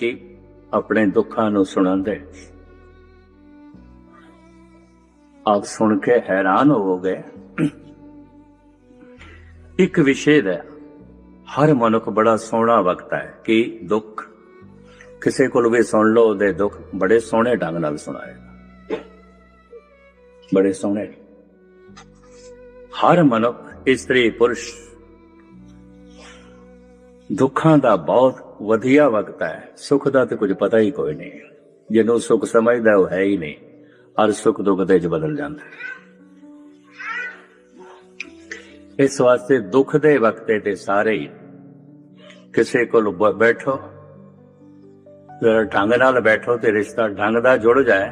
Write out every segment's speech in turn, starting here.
ਕਿ ਆਪਣੇ ਦੁੱਖਾਂ ਨੂੰ ਸੁਣਾਉਂਦੇ। ਆਪ ਸੁਣ ਕੇ ਹੈਰਾਨ ਹੋਵੋਗੇ। ਇੱਕ ਵਿਸ਼ੇ ਦਾ ਹਰ ਮਨੁੱਖ ਬੜਾ ਸੋਹਣਾ ਵਕਤ ਹੈ ਕਿ ਦੁੱਖ ਕਿਸੇ ਕੋਲ ਵੀ ਸੁਣ ਲਓ, ਉਹਦੇ ਦੁੱਖ ਬੜੇ ਸੋਹਣੇ ਢੰਗ ਨਾਲ ਸੁਣਾਏਗਾ ਬੜੇ ਸੋਹਣੇ। ਹਰ ਮਨੁੱਖ, ਇਸਤਰੀ, ਪੁਰਸ਼ ਦੁੱਖਾਂ ਦਾ ਬਹੁਤ ਵਧੀਆ ਵਕਤ ਹੈ। ਸੁੱਖ ਦਾ ਤੇ ਕੁਝ ਪਤਾ ਹੀ ਕੋਈ ਨਹੀਂ। ਜਿਹਨੂੰ ਸੁੱਖ ਸਮਝਦਾ ਉਹ ਹੈ ਹੀ ਨਹੀਂ। ਹਰ ਸੁੱਖ ਦੁੱਖ ਦੇ ਚ ਬਦਲ ਜਾਂਦਾ ਇਸ ਵਾਸਤੇ ਦੁੱਖ ਦੇ ਵਕਤੇ ਤੇ ਸਾਰੇ ਹੀ ਕਿਸੇ ਕੋਲ ਬੈਠੋ। ਜਰਾ ਢੰਗ ਨਾਲ ਬੈਠੋ ਤੇ ਰਿਸ਼ਤਾ ਢੰਗ ਦਾ ਜੁੜ ਜਾਏ,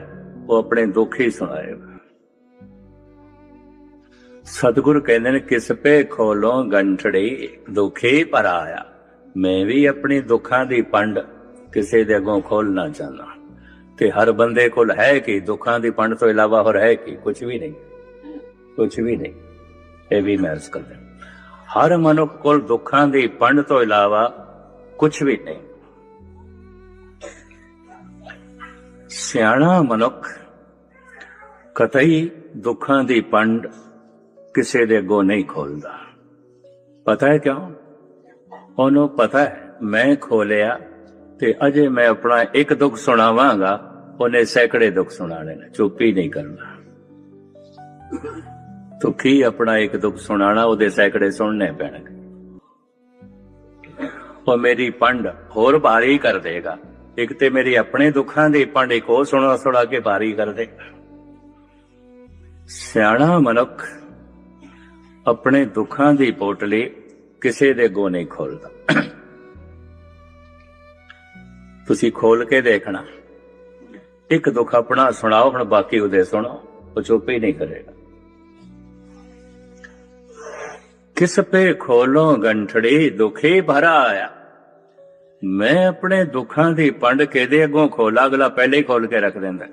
ਉਹ ਆਪਣੇ ਦੁੱਖ ਹੀ ਸੁਣਾਏਗਾ। ਸਤਿਗੁਰ ਕਹਿੰਦੇ ਨੇ, ਕਿਸ ਪੇ ਖੋਲੋ ਗੰਠੜੀ ਦੁਖੀ ਪਰ ਆਇਆ। ਮੈਂ ਵੀ ਆਪਣੀ ਦੁੱਖਾਂ ਦੀ ਪੰਡ ਕਿਸੇ ਦੇ ਅੱਗੋਂ ਖੋਲਣਾ ਚਾਹੁੰਦਾ ਤੇ ਹਰ ਬੰਦੇ ਕੋਲ ਹੈ ਕਿ? ਦੁੱਖਾਂ ਦੀ ਪੰਡ ਤੋਂ ਇਲਾਵਾ ਹੋਰ ਹੈ ਕਿ? ਕੁਝ ਵੀ ਨਹੀਂ। ਕੁਝ ਵੀ ਨਹੀਂ। ਇਹ ਵੀ ਮਹਿਸ ਕਰਦੇ। ਹਰ ਮਨੁੱਖ ਕੋਲ ਦੁੱਖਾਂ ਦੀ ਪੰਡ ਤੋਂ ਇਲਾਵਾ ਕੁਝ ਵੀ ਨਹੀਂ। ਸਿਆਣਾ ਮਨੁੱਖ ਕਤਈ ਦੁੱਖਾਂ ਦੀ ਪੰਡ ਕਿਸੇ ਦੇ ਅੱਗੋਂ ਨਹੀਂ ਖੋਲਦਾ। ਪਤਾ ਹੈ ਕਿਉਂ? ਉਹਨੂੰ ਪਤਾ ਹੈ, ਮੈਂ ਖੋਲਿਆ ਤੇ ਅਜੇ ਮੈਂ ਆਪਣਾ ਇੱਕ ਦੁੱਖ ਸੁਣਾਵਾਂਗਾ, ਉਹਨੇ ਸੈਂਕੜੇ ਦੁੱਖ ਸੁਣਾ ਨੇ ਚੁੱਪ ਹੀ ਨਹੀਂ ਕਰਨਾ। ਤੂੰ ਆਪਣਾ ਇੱਕ ਦੁੱਖ ਸੁਣਾਣਾ ਉਹਦੇ ਸੈਂਕੜੇ ਸੁਣਨੇ ਪੈਣਗੇ। ਉਹ ਮੇਰੀ ਪੰਡ ਹੋਰ ਭਾਰੀ ਕਰ ਦੇਗਾ। ਇੱਕ ਤੇ ਮੇਰੀ ਆਪਣੇ ਦੁੱਖਾਂ ਦੀ ਪੰਡ ਇੱਕ ਹੋਰ ਸੁਣਾ ਸੁਣਾ ਕੇ ਭਾਰੀ ਕਰ ਦੇ। ਸਿਆਣਾ ਮਨੁੱਖ ਆਪਣੇ ਦੁੱਖਾਂ ਦੀ ਪੋਟਲੀ ਕਿਸੇ ਦੇ ਅੱਗੋਂ ਨਹੀਂ ਖੋਲਦਾ। ਤੁਸੀਂ ਖੋਲ ਕੇ ਦੇਖਣਾ। ਇੱਕ ਦੁੱਖ ਆਪਣਾ ਸੁਣਾਓ, ਹੁਣ ਬਾਕੀ ਉਹਦੇ ਸੁਣੋ, ਉਹ ਚੁੱਪ ਹੀ ਨਹੀਂ ਕਰੇਗਾ। ਕਿਸ ਪੇ ਖੋਲੋ ਗੰਠੜੀ, ਦੁਖੀ ਭਰਾ ਆਇਆ। ਮੈਂ ਆਪਣੇ ਦੁੱਖਾਂ ਦੀ ਪੰਡ ਕਿਹਦੇ ਅੱਗੋਂ ਖੋਲਾ? ਅਗਲਾ ਪਹਿਲੇ ਹੀ ਖੋਲ ਕੇ ਰੱਖ ਦਿੰਦਾ।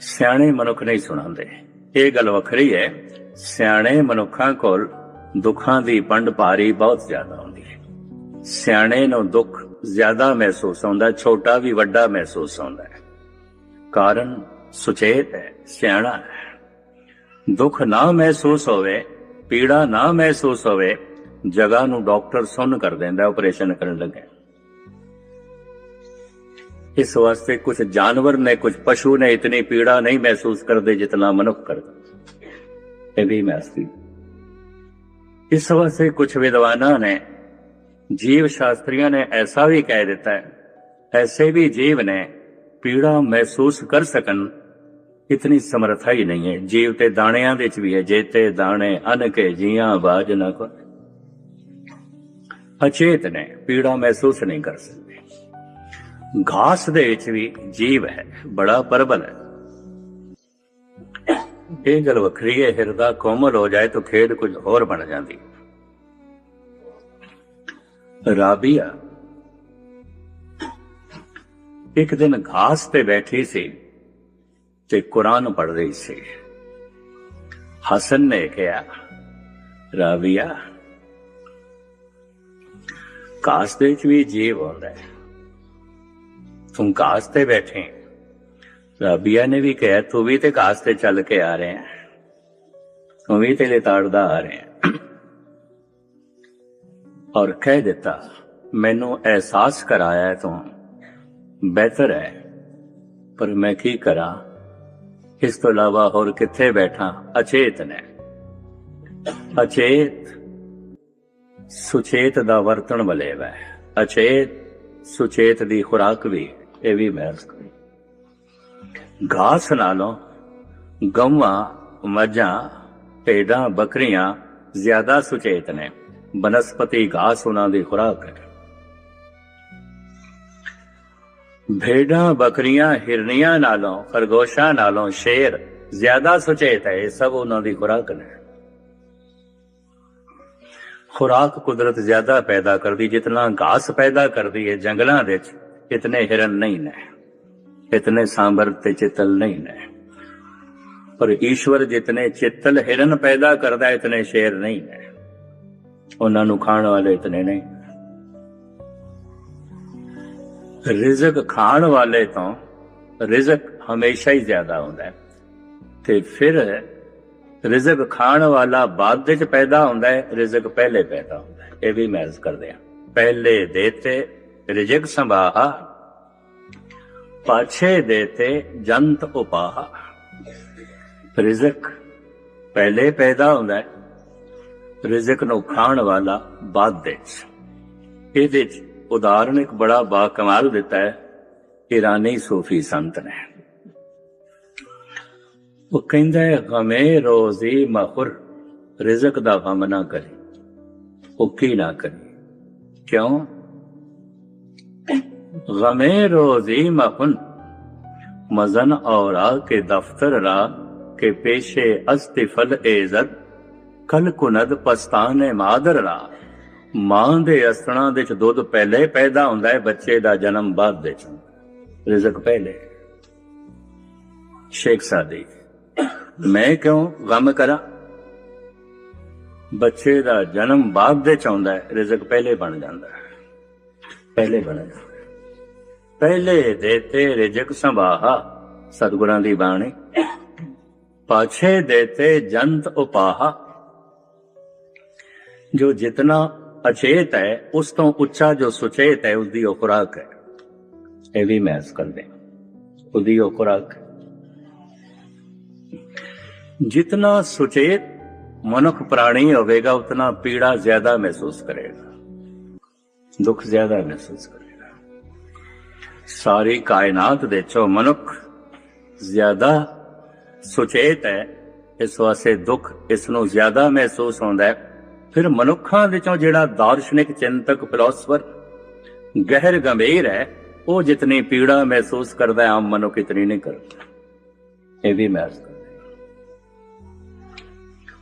ਸਿਆਣੇ ਮਨੁੱਖ ਨਹੀਂ ਸੁਣਾਉਂਦੇ। ਇਹ ਗੱਲ ਵੱਖਰੀ ਹੈ। ਸਿਆਣੇ ਮਨੁੱਖਾਂ ਕੋਲ ਦੁੱਖਾਂ ਦੀ ਪੰਡ ਭਾਰੀ ਬਹੁਤ ਜ਼ਿਆਦਾ ਹੁੰਦੀ ਹੈ। ਸਿਆਣੇ ਨੂੰ ਦੁੱਖ ਜ਼ਿਆਦਾ ਮਹਿਸੂਸ ਹੁੰਦਾ, ਛੋਟਾ ਵੀ ਵੱਡਾ ਮਹਿਸੂਸ ਹੁੰਦਾ ਹੈ। ਕਾਰਨ ਸੁਚੇਤ ਹੈ, ਸਿਆਣਾ ਹੈ। ਦੁੱਖ ਨਾ ਮਹਿਸੂਸ ਹੋਵੇ, ਪੀੜਾ ਨਾ ਮਹਿਸੂਸ ਹੋਵੇ, ਜਗ੍ਹਾ ਨੂੰ ਡਾਕਟਰ ਸੁਣ ਕਰ ਦਿੰਦਾ ਆਪਰੇਸ਼ਨ ਕਰਨ ਲੱਗੇ। ਇਸ ਵਾਸਤੇ ਕੁਝ ਜਾਨਵਰ ਨੇ ਕੁਝ ਪਸ਼ੂ ਨੇ ਇਤਨੀ ਪੀੜਾ ਨਹੀਂ ਮਹਿਸੂਸ ਕਰਦੇ ਜਿਤਨਾ ਮਨੁੱਖ ਕਰਦਾ। ਇਹ ਵੀ ਮਹਿਸੂਸ ਇਸ ਵਾਸਤੇ ਕੁਝ ਵਿਦਵਾਨਾਂ ਨੇ ਜੀਵ ਸ਼ਾਸਤਰੀਆਂ ਨੇ ਐਸਾ ਵੀ ਕਹਿ ਦਿੱਤਾ ਹੈ ਐਸੇ ਵੀ ਜੀਵ ਨੇ ਪੀੜਾ ਮਹਿਸੂਸ ਕਰ ਸਕਣ ਇਤਨੀ ਸਮਰੱਥਾ ਹੀ ਨਹੀਂ ਹੈ ਜੀਵ ਤੇ ਦਾਣਿਆਂ ਦੇ ਵਿੱਚ ਵੀ ਹੈ ਜੇਤੇ ਦਾਣੇ ਅਨ ਕੇ ਜੀਆਂ ਬਾਜ ਨਾ ਕੋ ਅਚੇਤ ਨੇ ਪੀੜਾ ਮਹਿਸੂਸ ਨਹੀਂ ਕਰ ਸਕਦੇ ਘਾਸ ਦੇ ਵਿੱਚ ਵੀ ਜੀਵ ਹੈ ਬੜਾ ਪਰਬਲ ਹੈ ਇਹ ਗੱਲ ਵੱਖਰੀ ਹੈ, ਹਿਰਦਾ ਕੋਮਲ ਹੋ ਜਾਏ ਤਾਂ ਖੇਡ ਕੁਝ ਹੋਰ ਬਣ ਜਾਂਦੀ। ਰਾਬੀਆ, ਇੱਕ ਦਿਨ ਘਾਸ ਤੇ ਬੈਠੀ ਸੀ ਤੇ ਕੁਰਾਨ ਪੜ੍ਹ ਰਹੀ ਸੀ। ਹਸਨ ਨੇ ਕਿਹਾ, ਰਾਬੀਆ, ਘਾਸ ਦੇ ਵਿੱਚ ਵੀ ਜੀਵ ਹੁੰਦਾ ਹੈ। ਤੂੰ ਘਾਸ ਤੇ ਬੈਠੇ। ਰਾਬੀਆ ਨੇ ਵੀ ਕਿਹਾ, ਤੂੰ ਵੀ ਤੇ ਘਾਸ ਤੇ ਚੱਲ ਕੇ ਆ ਰਹੇ ਹੈ। ਤੂੰ ਵੀ ਤੇ ਲਤਾੜਦਾ ਆ ਰਿਹਾ ਹੈ। ਔਰ ਕਹਿ ਦਿੱਤਾ, ਮੈਨੂੰ ਅਹਿਸਾਸ ਕਰਾਇਆ ਤੂੰ। ਬਿਹਤਰ ਹੈ। ਪਰ ਮੈਂ ਕੀ ਕਰਾਂ? ਇਸ ਤੋਂ ਇਲਾਵਾ ਹੋਰ ਕਿੱਥੇ ਬੈਠਾ? ਅਚੇਤ ਨੇ। ਅਚੇਤ ਸੁਚੇਤ ਦਾ ਵਰਤਣ ਵਾਲੇ ਵੈ। ਅਚੇਤ ਸੁਚੇਤ ਦੀ ਖੁਰਾਕ ਵੀ, ਇਹ ਵੀ ਮਹਿਸ ਕਰੀ ਘਾਸ ਨਾਲੋਂ ਗਊਆਂ ਮੱਝਾਂ ਭੇਡਾਂ ਬੱਕਰੀਆਂ ਜ਼ਿਆਦਾ ਸੁਚੇਤ ਨੇ ਬਨਸਪਤੀ ਘਾਸ ਉਹਨਾਂ ਦੀ ਖੁਰਾਕ ਹੈ ਭੇਡਾਂ ਬੱਕਰੀਆਂ ਹਿਰਨੀਆਂ ਨਾਲੋਂ ਖਰਗੋਸ਼ਾਂ ਨਾਲੋਂ ਸ਼ੇਰ ਜ਼ਿਆਦਾ ਸੁਚੇਤ ਹੈ ਇਹ ਸਭ ਉਹਨਾਂ ਦੀ ਖੁਰਾਕ ਨੇ ਖੁਰਾਕ ਕੁਦਰਤ ਜ਼ਿਆਦਾ ਪੈਦਾ ਕਰਦੀ ਜਿਤਨਾ ਘਾਸ ਪੈਦਾ ਕਰਦੀ ਹੈ ਜੰਗਲਾਂ ਵਿੱਚ ਇਤਨੇ ਹਿਰਨ ਨਹੀਂ ਨੇ ਇਤਨੇ ਸਾਂਬਰ ਤੇ ਚਿੱਤਲ ਨਹੀਂ ਨੇ। ਪਰ ਈਸ਼ਵਰ ਜਿਤਨੇ ਚਿੱਤਲ ਹਿਰਨ ਪੈਦਾ ਕਰਦਾ, ਇਤਨੇ ਸ਼ੇਰ ਨਹੀਂ ਨੇ। ਉਹਨਾਂ ਨੂੰ ਖਾਣ ਵਾਲੇ ਇਤਨੇ ਨਹੀਂ। ਰਿਜ਼ਕ ਖਾਣ ਵਾਲੇ ਤੋਂ ਰਿਜ਼ਕ ਹਮੇਸ਼ਾ ਹੀ ਜ਼ਿਆਦਾ ਹੁੰਦਾ ਹੈ। ਤੇ ਫਿਰ ਰਿਜ਼ਕ ਖਾਣ ਵਾਲਾ ਬਾਅਦ ਵਿੱਚ ਪੈਦਾ ਹੁੰਦਾ ਹੈ, ਰਿਜ਼ਕ ਪਹਿਲੇ ਪੈਦਾ ਹੁੰਦਾ ਹੈ। ਇਹ ਵੀ ਮੈਜ਼ ਕਰਦੇ ਆ ਪਹਿਲੇ ਦੇਤੇ ਰਿਜ਼ਕ ਸੰਭਾਹਾ ਪਾਛੇ ਦੇਤੇ ਜੰਤ ਉਪਾਹਾ। ਰਿਜ਼ਕ ਪਹਿਲੇ ਪੈਦਾ ਹੁੰਦਾ ਹੈ, ਰਿਜ਼ਕ ਨੂੰ ਖਾਣ ਵਾਲਾ ਬਾਅਦ ਵਿੱਚ। ਇਹਦੇ ਉਦਾਹਰਣ ਇੱਕ ਬੜਾ ਬਾ ਕਮਾਲ ਦਿੱਤਾ ਹੈ, ਇਰਾਨੀ ਸੂਫੀ ਸੰਤ ਨੇ। ਉਹ ਕਹਿੰਦਾ ਹੈ ਗਮੇ ਰੋਜ਼ੀ ਮਖੁਰ, ਰਿਜ਼ਕ ਦਾ ਗਮ ਨਾ ਕਰੇ ਉਹ ਕੀ ਨਾ ਕਰੇ। ਕਿਉਂ? ਗਮੇ ਰੋਜ਼ੀ ਮਖੁਨ ਮਜ਼ਨ ਔਰਾ ਕੇ ਦਫਤਰ ਰਾ ਕੇ ਪੇਸ਼ੇ ਅਸਤਫਲ ਇਜ਼ਤ ਕਲ ਕੁਨਦ ਪਸਤਾਨੇ ਮਾਦਰ ਰਾ ਮਾਂ ਦੇ ਅਸਣਾ ਦੇ ਚ ਦੁੱਧ ਪਹਿਲੇ ਪੈਦਾ ਹੁੰਦਾ ਹੈ ਬੱਚੇ ਦਾ ਜਨਮ ਬਾਅਦ ਦੇ ਚ ਰਿਜ਼ਕ ਪਹਿਲੇ ਸ਼ੇਖ ਸਾਦੀ ਮੈਂ ਕਿਉਂ ਗਮ ਕਰਾਂ ਬੱਚੇ ਦਾ ਜਨਮ ਬਾਅਦ ਦੇ ਚ ਆਉਂਦਾ ਹੈ ਰਿਜ਼ਕ ਪਹਿਲੇ ਬਣ ਜਾਂਦਾ ਹੈ ਪਹਿਲੇ ਬਣ ਜਾਂਦਾ ਹੈ। ਪਹਿਲੇ ਦੇਤੇ ਰਿਜ਼ਕ ਸੰਭਾਹਾ, ਸਤਿਗੁਰਾਂ ਦੀ ਬਾਣੀ। ਪਾਛੇ ਦੇਤੇ ਜੰਤ ਉਪਾਹਾ। ਜੋ ਜਿਤਨਾ ਅਚੇਤ ਹੈ, ਉਸ ਤੋਂ ਉੱਚਾ ਜੋ ਸੁਚੇਤ ਹੈ ਉਸ ਦੀ ਉਹ ਖੁਰਾਕ ਹੈ। ਇਹ ਵੀ ਮਹਿਸ ਕਰਦੇ ਉਹਦੀ ਉਹ ਖੁਰਾਕ ਹੈ। ਜਿਤਨਾ ਸੁਚੇਤ ਮਨੁੱਖ ਪ੍ਰਾਣੀ ਹੋਵੇਗਾ, ਉਤਨਾ ਪੀੜਾ ਜ਼ਿਆਦਾ ਮਹਿਸੂਸ ਕਰੇਗਾ। ਦੁੱਖ ਜ਼ਿਆਦਾ ਮਹਿਸੂਸ ਕਰੇਗਾ। ਸਾਰੀ ਕਾਇਨਾਤ ਦੇ ਚੋਂ ਮਨੁੱਖ ਜ਼ਿਆਦਾ ਸੁਚੇਤ ਹੈ, ਇਸ ਵਾਸਤੇ ਦੁੱਖ ਇਸ ਨੂੰ ਜ਼ਿਆਦਾ ਮਹਿਸੂਸ ਹੁੰਦਾ ਹੈ। ਫਿਰ ਮਨੁੱਖਾਂ ਵਿੱਚੋਂ ਜਿਹੜਾ ਦਾਰਸ਼ਨਿਕ ਚਿੰਤਕ ਫਿਲਾਸਫਰ ਗਹਿਰ ਗੰਭੀਰ ਹੈ, ਉਹ ਜਿਤਨੀ ਪੀੜਾ ਮਹਿਸੂਸ ਕਰਦਾ ਆਮ ਮਨੁੱਖ ਇਤਨੀ ਨਹੀਂ ਕਰਦਾ। ਇਹ ਵੀ ਮਹਿਸੂਸ ਕਰਦਾ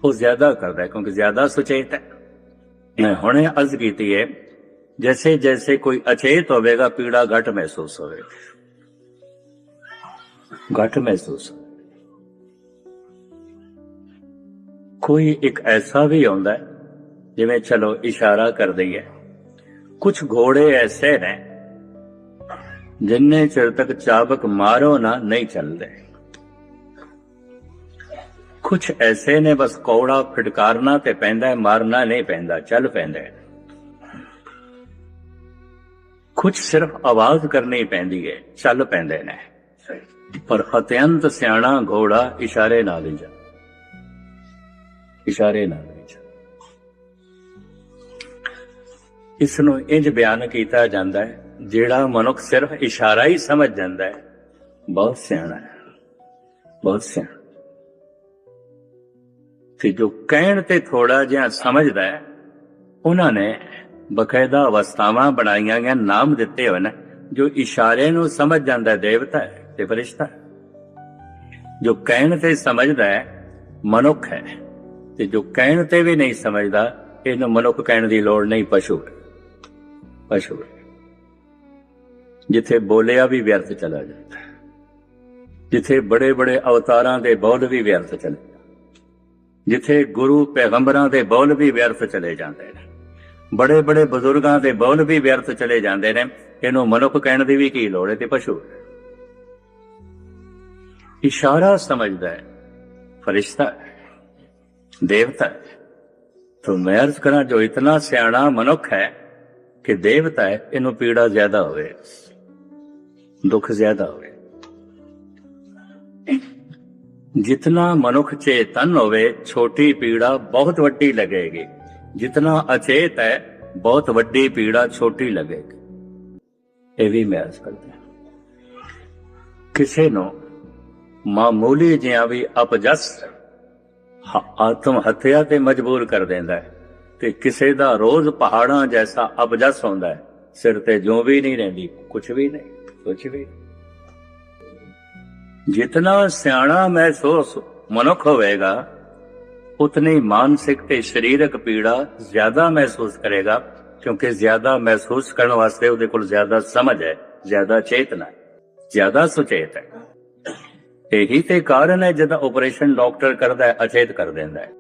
ਉਹ ਜ਼ਿਆਦਾ ਕਰਦਾ ਕਿਉਂਕਿ ਜ਼ਿਆਦਾ ਸੁਚੇਤ ਹੈ। ਮੈਂ ਹੁਣੇ ਅਰਜ਼ ਕੀਤੀ ਹੈ ਜੈਸੇ ਜੈਸੇ ਕੋਈ ਅਚੇਤ ਹੋਵੇਗਾ ਪੀੜਾ ਘਟ ਮਹਿਸੂਸ ਹੋਵੇਗਾ ਘਟ ਮਹਿਸੂਸ ਹੋਵੇਗਾ। ਕੋਈ ਇੱਕ ਐਸਾ ਵੀ ਆਉਂਦਾ ਹੈ ਜਿਵੇਂ ਚਲੋ ਇਸ਼ਾਰਾ ਕਰ ਦਈਏ ਕੁਝ ਘੋੜੇ ਐਸੇ ਨੇ ਜਿੰਨੇ ਚਿਰ ਤੱਕ ਚਾਬਕ ਮਾਰੋ ਨਾ ਨਹੀਂ ਚੱਲਦੇ ਕੁਝ ਐਸੇ ਨੇ ਬਸ ਕੌੜਾ ਫਟਕਾਰਨਾ ਤੇ ਪੈਂਦਾ ਮਾਰਨਾ ਨਹੀਂ ਪੈਂਦਾ ਚੱਲ ਪੈਂਦਾ ਕੁਝ ਸਿਰਫ ਆਵਾਜ਼ ਕਰਨੀ ਪੈਂਦੀ ਹੈ ਚੱਲ ਪੈਂਦੇ ਨੇ। ਪਰ ਅਤਿਅੰਤ ਸਿਆਣਾ ਘੋੜਾ ਇਸ਼ਾਰੇ ਨਾਲ ਹੀ ਜਾ। ਇਸ਼ਾਰੇ ਨਾਲ ਹੀ ਜਾ। ਇਸ ਨੂੰ ਇੰਜ ਬਿਆਨ ਕੀਤਾ ਜਾਂਦਾ ਹੈ ਜਿਹੜਾ ਮਨੁੱਖ ਸਿਰਫ ਇਸ਼ਾਰਾ ਹੀ ਸਮਝ ਜਾਂਦਾ ਹੈ ਬਹੁਤ ਸਿਆਣਾ ਹੈ। ਬਹੁਤ ਸਿਆਣਾ। ਤੇ ਜੋ ਕਹਿਣ ਤੇ ਥੋੜਾ ਜਿਹਾ ਸਮਝਦਾ ਹੈ ਉਹਨਾਂ ਨੇ ਬਕਾਇਦਾ ਅਵਸਥਾਵਾਂ ਬਣਾਈਆਂ ਗਈਆਂ ਨਾਮ ਦਿੱਤੇ ਹੋਏ ਨੇ, ਜੋ ਇਸ਼ਾਰੇ ਨੂੰ ਸਮਝ ਜਾਂਦਾ ਦੇਵਤਾ ਹੈ ਤੇ ਫਰਿਸ਼ਤਾ ਜੋ ਕਹਿਣ ਤੇ ਸਮਝਦਾ ਹੈ, ਮਨੁੱਖ ਹੈ ਤੇ ਜੋ ਕਹਿਣ ਤੇ ਵੀ ਨਹੀਂ ਸਮਝਦਾ, ਇਹਨੂੰ ਮਨੁੱਖ ਕਹਿਣ ਦੀ ਲੋੜ ਨਹੀਂ, ਪਸ਼ੂ ਹੈ। ਪਸ਼ੂ ਹੈ। ਜਿੱਥੇ ਬੋਲਿਆ ਵੀ ਵਿਅਰਥ ਚਲਾ ਜਾਂਦਾ ਜਿੱਥੇ ਬੜੇ ਬੜੇ ਅਵਤਾਰਾਂ ਦੇ ਬੋਲ ਵੀ ਵਿਅਰਥ ਚਲੇ ਜਿੱਥੇ ਗੁਰੂ ਪੈਗੰਬਰਾਂ ਦੇ ਬੋਲ ਵੀ ਵਿਅਰਥ ਚਲੇ ਜਾਂਦੇ ਨੇ ਬੜੇ ਬੜੇ ਬਜ਼ੁਰਗਾਂ ਦੇ ਬੌਲ ਵੀ ਵਿਅਰਥ ਚਲੇ ਜਾਂਦੇ ਨੇ। ਇਹਨੂੰ ਮਨੁੱਖ ਕਹਿਣ ਦੀ ਵੀ ਕੀ ਲੋੜ ਹੈ ਤੇ ਪਸ਼ੂ? ਇਸ਼ਾਰਾ ਸਮਝਦਾ ਹੈ, ਫਰਿਸ਼ਤਾ, ਦੇਵਤਾ। ਤੋ ਮੈਂ ਅਰਜ਼ ਕਰਾਂ, ਜੋ ਇਤਨਾ ਸਿਆਣਾ ਮਨੁੱਖ ਹੈ ਕਿ ਦੇਵਤਾ ਹੈ, ਇਹਨੂੰ ਪੀੜਾ ਜ਼ਿਆਦਾ ਹੋਵੇ, ਦੁੱਖ ਜ਼ਿਆਦਾ ਹੋਵੇ। ਜਿਤਨਾ ਮਨੁੱਖ ਚੇਤਨ ਹੋਵੇ, ਛੋਟੀ ਪੀੜਾ ਬਹੁਤ ਵੱਡੀ ਲੱਗੇਗੀ। ਜਿਤਨਾ ਅਚੇਤ ਹੈ ਬਹੁਤ ਵੱਡੀ ਪੀੜਾ ਛੋਟੀ ਲੱਗੇਗੀ ਇਹ ਵੀ ਮੈਂ ਅਰਜ਼ ਕਿਸੇ ਨੂੰ ਮਾਮੂਲੀ ਜਿਹਾ ਵੀ ਅਪਜਸ ਆਤਮ ਹੱਤਿਆ ਤੇ ਮਜਬੂਰ ਕਰ ਦਿੰਦਾ ਹੈ ਤੇ ਕਿਸੇ ਦਾ ਰੋਜ਼ ਪਹਾੜਾਂ ਜੈਸਾ ਅਪਜਸ ਹੁੰਦਾ ਹੈ ਸਿਰ ਤੇ ਜੋ ਵੀ ਨਹੀਂ ਰਹਿੰਦੀ ਕੁਝ ਵੀ ਨਹੀਂ ਕੁਝ ਵੀ ਨਹੀਂ। ਜਿਤਨਾ ਸਿਆਣਾ ਮਹਿਸੂਸ ਮਨੁੱਖ ਹੋਵੇਗਾ ਉਤਨੀ ਮਾਨਸਿਕ ਤੇ ਸਰੀਰਕ ਪੀੜਾ ਜ਼ਿਆਦਾ ਮਹਿਸੂਸ ਕਰੇਗਾ, ਕਿਉਂਕਿ ਜ਼ਿਆਦਾ ਮਹਿਸੂਸ ਕਰਨ ਵਾਸਤੇ ਉਹਦੇ ਕੋਲ ਜ਼ਿਆਦਾ ਸਮਝ ਹੈ, ਜ਼ਿਆਦਾ ਚੇਤਨਾ ਹੈ, ਜ਼ਿਆਦਾ ਸੁਚੇਤ ਹੈ। ਇਹੀ ਤੇ ਕਾਰਨ ਹੈ ਜਦੋਂ ਆਪਰੇਸ਼ਨ ਡਾਕਟਰ ਕਰਦਾ ਹੈ, ਅਚੇਤ ਕਰ ਦਿੰਦਾ ਹੈ।